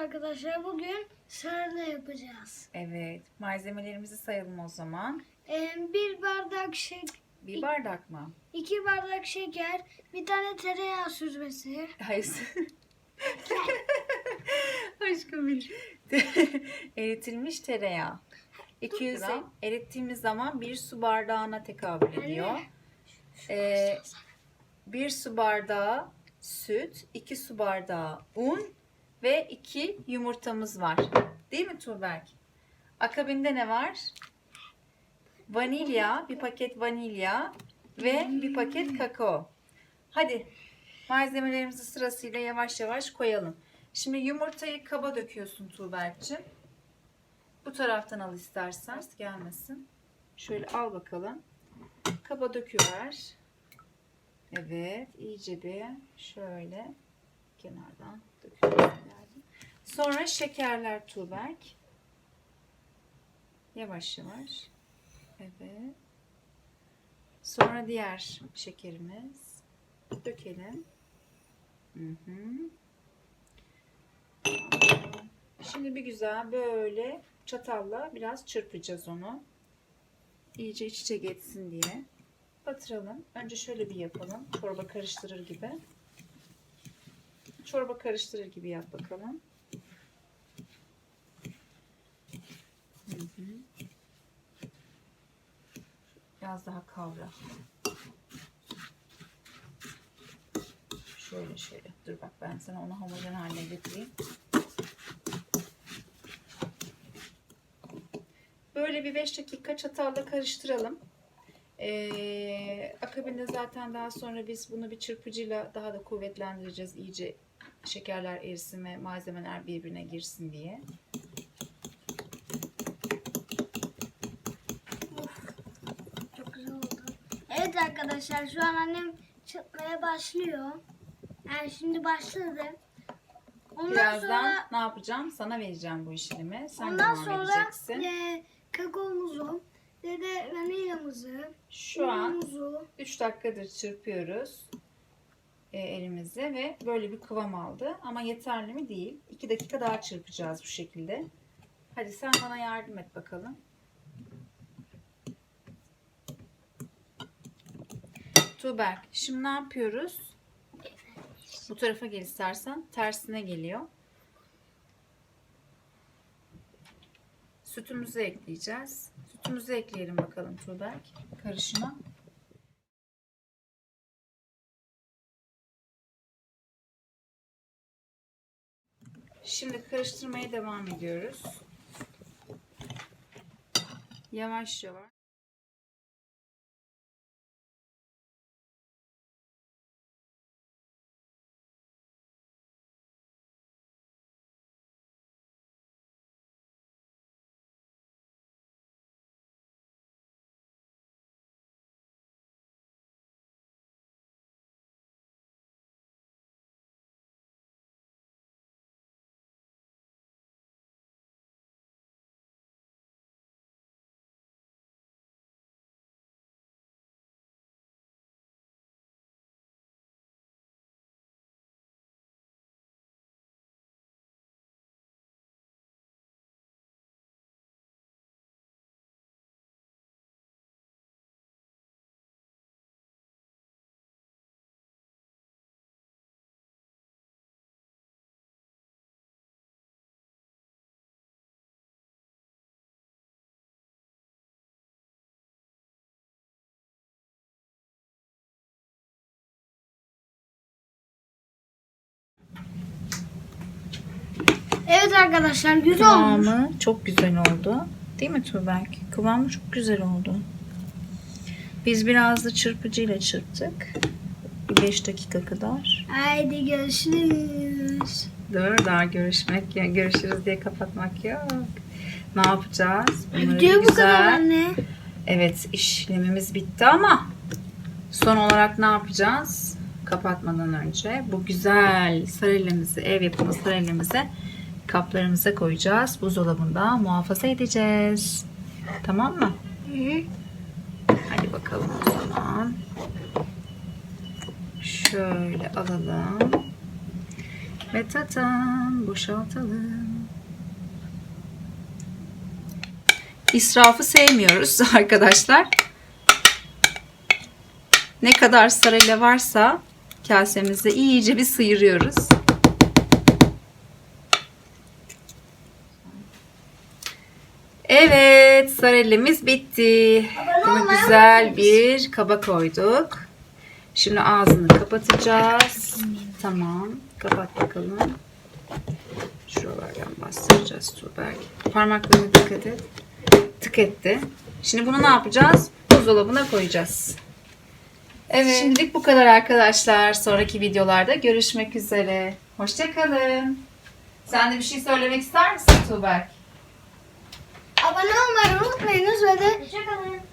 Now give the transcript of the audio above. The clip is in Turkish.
arkadaşlar. Bugün sarılı yapacağız. Evet. Malzemelerimizi sayalım o zaman. Ee, bir bardak şek, Bir bardak mı? iki bardak şeker, bir tane tereyağı süzmesi, Hayır. Aşkım benim. Eritilmiş tereyağı. 200 gram. Erittiğimiz zaman bir su bardağına tekabül ediyor. Ee, bir su bardağı süt, iki su bardağı un ve iki yumurtamız var. Değil mi Tuğberk? Akabinde ne var? Vanilya, bir paket vanilya ve bir paket kakao. Hadi malzemelerimizi sırasıyla yavaş yavaş koyalım. Şimdi yumurtayı kaba döküyorsun Tuğberk'cim. Bu taraftan al istersen gelmesin. Şöyle al bakalım. Kaba döküver. Evet, iyice bir şöyle kenardan döküyorsun. Sonra şekerler Tuğberk. Yavaş yavaş. Evet. Sonra diğer şekerimiz. Dökelim. Hı hı. Şimdi bir güzel böyle çatalla biraz çırpacağız onu. İyice iç içe geçsin diye. Batıralım. Önce şöyle bir yapalım. Çorba karıştırır gibi. Çorba karıştırır gibi yap bakalım. Hı. Biraz daha kavra. Şöyle şöyle. Dur bak ben sana onu homojen haline getireyim. Böyle bir 5 dakika çatalla karıştıralım. Ee, akabinde zaten daha sonra biz bunu bir çırpıcıyla daha da kuvvetlendireceğiz. İyice şekerler erisin ve malzemeler birbirine girsin diye. Çok güzel oldu. Evet arkadaşlar şu an annem çıkmaya başlıyor. Yani şimdi başladı. Ondan Birazdan sonra ne yapacağım? Sana vereceğim bu işlemi. Sen ondan devam sonra edeceksin. e, kakaomuzu ve de vanilyamızı, Şu an unumuzu 3 dakikadır çırpıyoruz e, elimizi ve böyle bir kıvam aldı. Ama yeterli mi? Değil. 2 dakika daha çırpacağız bu şekilde. Hadi sen bana yardım et bakalım. Tuğberk, şimdi ne yapıyoruz? Bu tarafa gel istersen. Tersine geliyor. Sütümüzü ekleyeceğiz. Sütümüzü ekleyelim bakalım Tuğberk karışıma. Şimdi karıştırmaya devam ediyoruz. Yavaş yavaş. Evet arkadaşlar güzel olmuş. Kıvamı çok güzel oldu. Değil mi Tuğberk? Kıvamı çok güzel oldu. Biz biraz da çırpıcıyla çırptık. Bir 5 dakika kadar. Haydi görüşürüz. Dur daha görüşmek ya görüşürüz diye kapatmak yok. Ne yapacağız? Bunları Video bu kadar anne. Evet işlemimiz bitti ama son olarak ne yapacağız? Kapatmadan önce bu güzel sarelemizi, ev yapımı sarelemizi kaplarımıza koyacağız. Buzdolabında muhafaza edeceğiz. Tamam mı? Hadi bakalım o zaman. Şöyle alalım. Ve tatam boşaltalım. İsrafı sevmiyoruz arkadaşlar. Ne kadar sarıyla varsa kasemizde iyice bir sıyırıyoruz. Evet, sarellemiz bitti. Bunu güzel bir kaba koyduk. Şimdi ağzını kapatacağız. Tamam, kapat bakalım. Şuralardan bastıracağız Tuğberk. Parmaklarına dikkat et. Tık etti. Şimdi bunu ne yapacağız? Buzdolabına koyacağız. Evet. Şimdilik bu kadar arkadaşlar. Sonraki videolarda görüşmek üzere. Hoşçakalın. Sen de bir şey söylemek ister misin Tuğberk? Abone olmayı unutmayınız ve de Hoşçakalın.